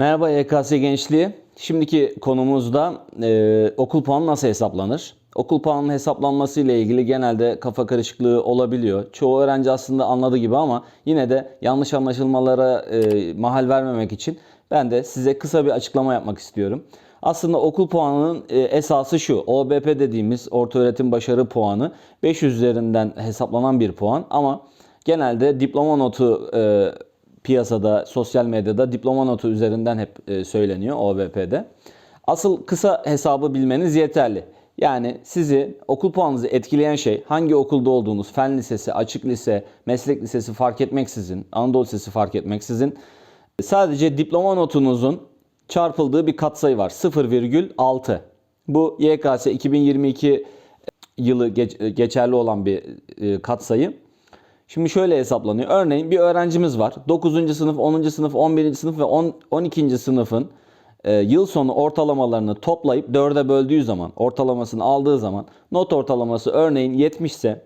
Merhaba YKS Gençliği. Şimdiki konumuzda e, okul puanı nasıl hesaplanır? Okul puanının hesaplanması ile ilgili genelde kafa karışıklığı olabiliyor. Çoğu öğrenci aslında anladı gibi ama yine de yanlış anlaşılmalara e, mahal vermemek için ben de size kısa bir açıklama yapmak istiyorum. Aslında okul puanının e, esası şu. OBP dediğimiz ortaöğretim başarı puanı 500 üzerinden hesaplanan bir puan ama genelde diploma notu e, piyasada, sosyal medyada diploma notu üzerinden hep e, söyleniyor OBP'de. Asıl kısa hesabı bilmeniz yeterli. Yani sizi okul puanınızı etkileyen şey hangi okulda olduğunuz, fen lisesi, açık lise, meslek lisesi fark etmeksizin, Anadolu Lisesi fark etmeksizin sadece diploma notunuzun çarpıldığı bir katsayı var. 0,6. Bu YKS 2022 yılı geç- geçerli olan bir e, katsayı. Şimdi şöyle hesaplanıyor. Örneğin bir öğrencimiz var. 9. sınıf, 10. sınıf, 11. sınıf ve 10, 12. sınıfın e, yıl sonu ortalamalarını toplayıp 4'e böldüğü zaman, ortalamasını aldığı zaman not ortalaması örneğin 70 ise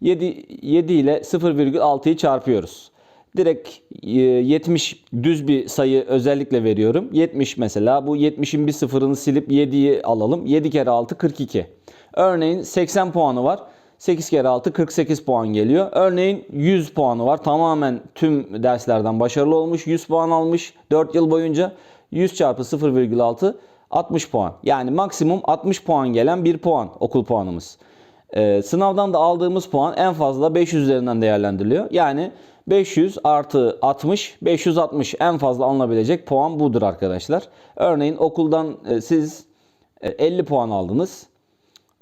7, 7 ile 0,6'yı çarpıyoruz. Direkt e, 70 düz bir sayı özellikle veriyorum. 70 mesela bu 70'in bir sıfırını silip 7'yi alalım. 7 kere 6 42. Örneğin 80 puanı var. 8 kere 6 48 puan geliyor. Örneğin 100 puanı var. Tamamen tüm derslerden başarılı olmuş. 100 puan almış 4 yıl boyunca. 100 çarpı 0,6 60 puan. Yani maksimum 60 puan gelen bir puan okul puanımız. Ee, sınavdan da aldığımız puan en fazla 500 üzerinden değerlendiriliyor. Yani 500 artı 60, 560 en fazla alınabilecek puan budur arkadaşlar. Örneğin okuldan e, siz e, 50 puan aldınız.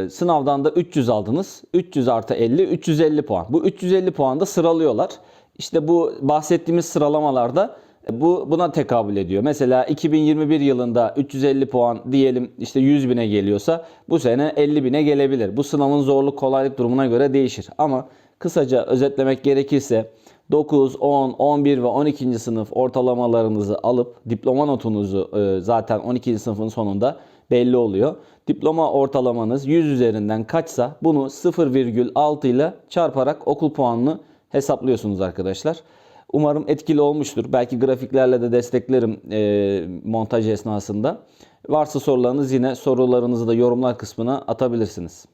Sınavdan da 300 aldınız. 300 artı 50, 350 puan. Bu 350 puan da sıralıyorlar. İşte bu bahsettiğimiz sıralamalarda e, bu buna tekabül ediyor. Mesela 2021 yılında 350 puan diyelim işte 100 bine geliyorsa bu sene 50 bine gelebilir. Bu sınavın zorluk kolaylık durumuna göre değişir. Ama kısaca özetlemek gerekirse 9, 10, 11 ve 12. sınıf ortalamalarınızı alıp diploma notunuzu e, zaten 12. sınıfın sonunda belli oluyor. Diploma ortalamanız 100 üzerinden kaçsa bunu 0,6 ile çarparak okul puanını hesaplıyorsunuz arkadaşlar. Umarım etkili olmuştur. Belki grafiklerle de desteklerim e, montaj esnasında. Varsa sorularınız yine sorularınızı da yorumlar kısmına atabilirsiniz.